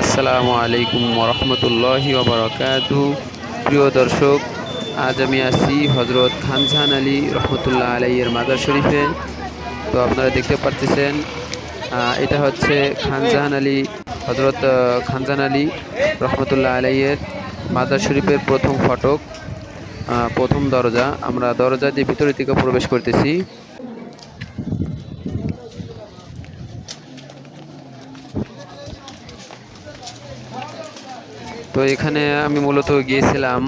আসসালামু আলাইকুম ওরহমতুল্লাহি ওবরাকাতু। প্রিয় দর্শক আজ আমি আছি হজরত খানজাহান আলী রহমতুল্লাহ আলাইয়ের মাদার শরীফে। তো আপনারা দেখতে পাচ্ছেন আহ, এটা হচ্ছে খানজাহান আলী হজরত খানজাহান আলী রহমতুল্লাহ আলাইয়ের মাদার শরীফের প্রথম ফটক প্রথম দরজা। আমরা দরজা দিয়ে ভিতরের দিকে প্রবেশ করতেছি। তো এখানে আমি মূলত গিয়েছিলাম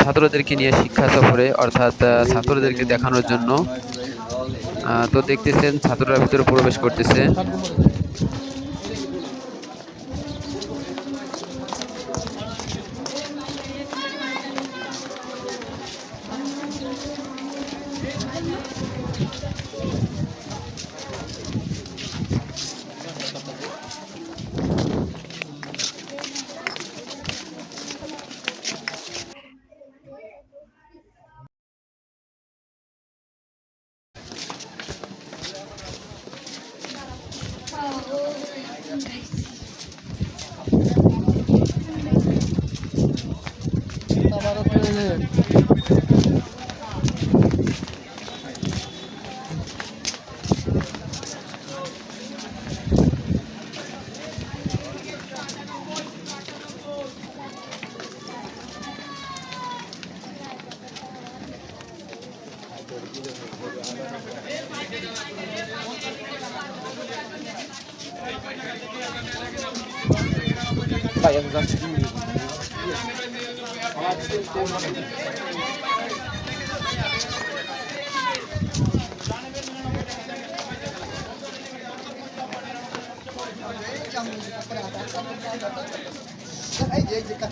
ছাত্রদেরকে নিয়ে শিক্ষা সফরে, অর্থাৎ ছাত্রদেরকে দেখানোর জন্য। তো দেখতেছেন ছাত্ররা ভিতরে প্রবেশ করতেছে। আবারও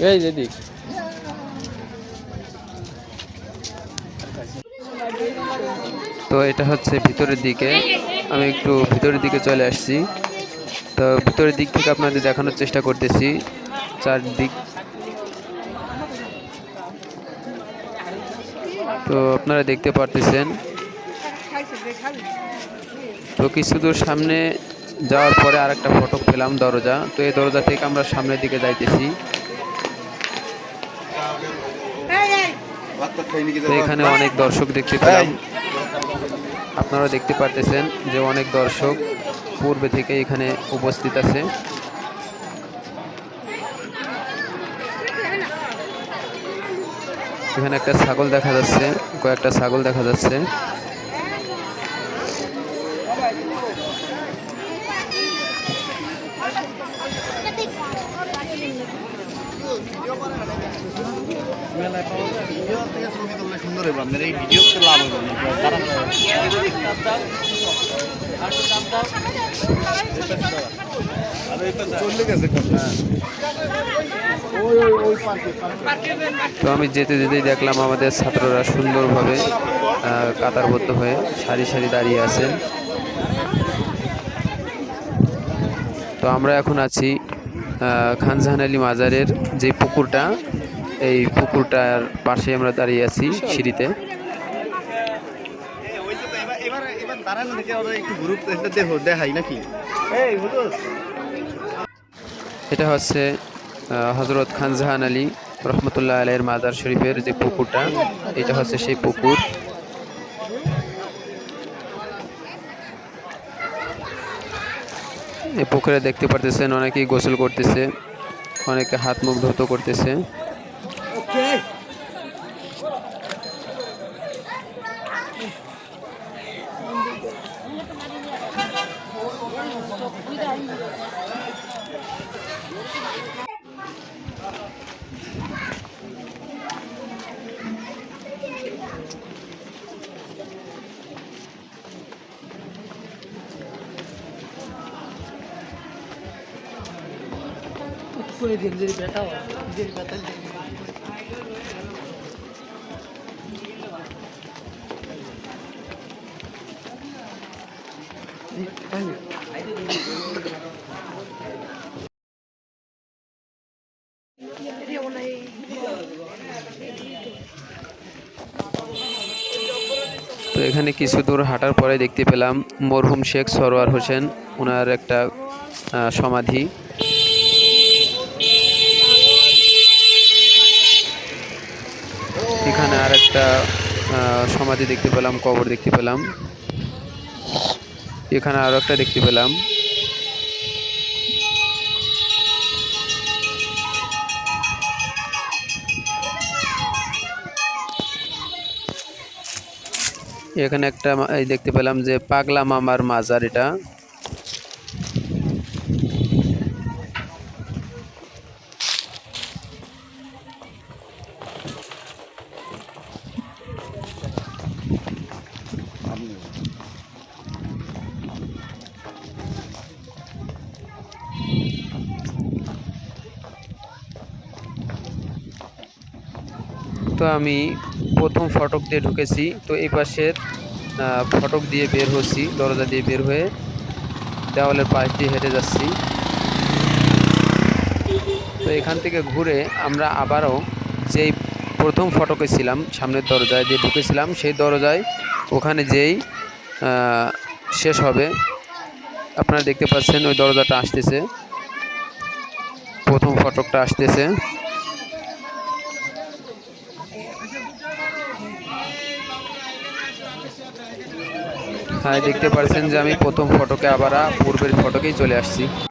এই যেদিক তো এটা হচ্ছে ভিতরের দিকে। আমি একটু ভিতরের দিকে চলে আসছি। তো ভিতরের দিক থেকে আপনাদের দেখানোর চেষ্টা করতেছি। চারদিক। তো আপনারা দেখতে পারতেছেন। তো কিছু দূর সামনে যাওয়ার পরে আরেকটা ফটক পেলাম দরজা। তো এই দরজা থেকে আমরা সামনের দিকে যাইতেছি। তো এখানে অনেক দর্শক দেখতে পেলাম। আপনারা দেখতে পারতেছেন যে অনেক দর্শক পূর্বে থেকে এখানে উপস্থিত আছে। এখানে একটা ছাগল দেখা যাচ্ছে, কয়েকটা ছাগল দেখা যাচ্ছে। তো আমি যেতে যেতেই দেখলাম আমাদের ছাত্ররা সুন্দরভাবে কাতারবদ্ধ হয়ে সারি সারি দাঁড়িয়ে আছেন। তো আমরা এখন আছি খানজাহান আলী মাজারের যে পুকুরটা এই পুকুরটার পাশে আমরা দাঁড়িয়ে আছি সিঁড়িতে। এটা হচ্ছে হজরত খানজাহান আলী রহমতুল্লাহ আলের মাদার শরীফের যে পুকুরটা, এটা হচ্ছে সেই পুকুর। এই পুকুরে দেখতে পারতেছেন, অনেকেই গোসল করতেছে, অনেকে হাত মুখ ধৌত করতেছে। ケーこれで全然ベタは全然ベタじゃない তো এখানে কিছু দূর হাঁটার পরে দেখতে পেলাম মরহুম শেখ সরোয়ার হোসেন ওনার একটা সমাধি। এখানে আর একটা সমাধি দেখতে পেলাম, কবর দেখতে পেলাম। এখানে আরও একটা দেখতে পেলাম। এখানে একটা দেখতে পেলাম যে পাগলা মামার মাজার এটা। আমি প্রথম ফটক দিয়ে ঢুকেছি, তো এই পাশের ফটক দিয়ে বের হচ্ছি, দরজা দিয়ে বের হয়ে দেওয়ালের পাশ দিয়ে হেঁটে যাচ্ছি। তো এখান থেকে ঘুরে আমরা আবারও যেই প্রথম ফটকে ছিলাম, সামনের দরজায় যে ঢুকেছিলাম, সেই দরজায় ওখানে যেই শেষ হবে, আপনারা দেখতে পাচ্ছেন ওই দরজাটা আসতেছে। প্রথম ফটকটা আসতেছে। হ্যাঁ দেখতে পাচ্ছেন যে আমি প্রথম ফটোকে আবার পূর্বের ফটোকেই চলে আসছি।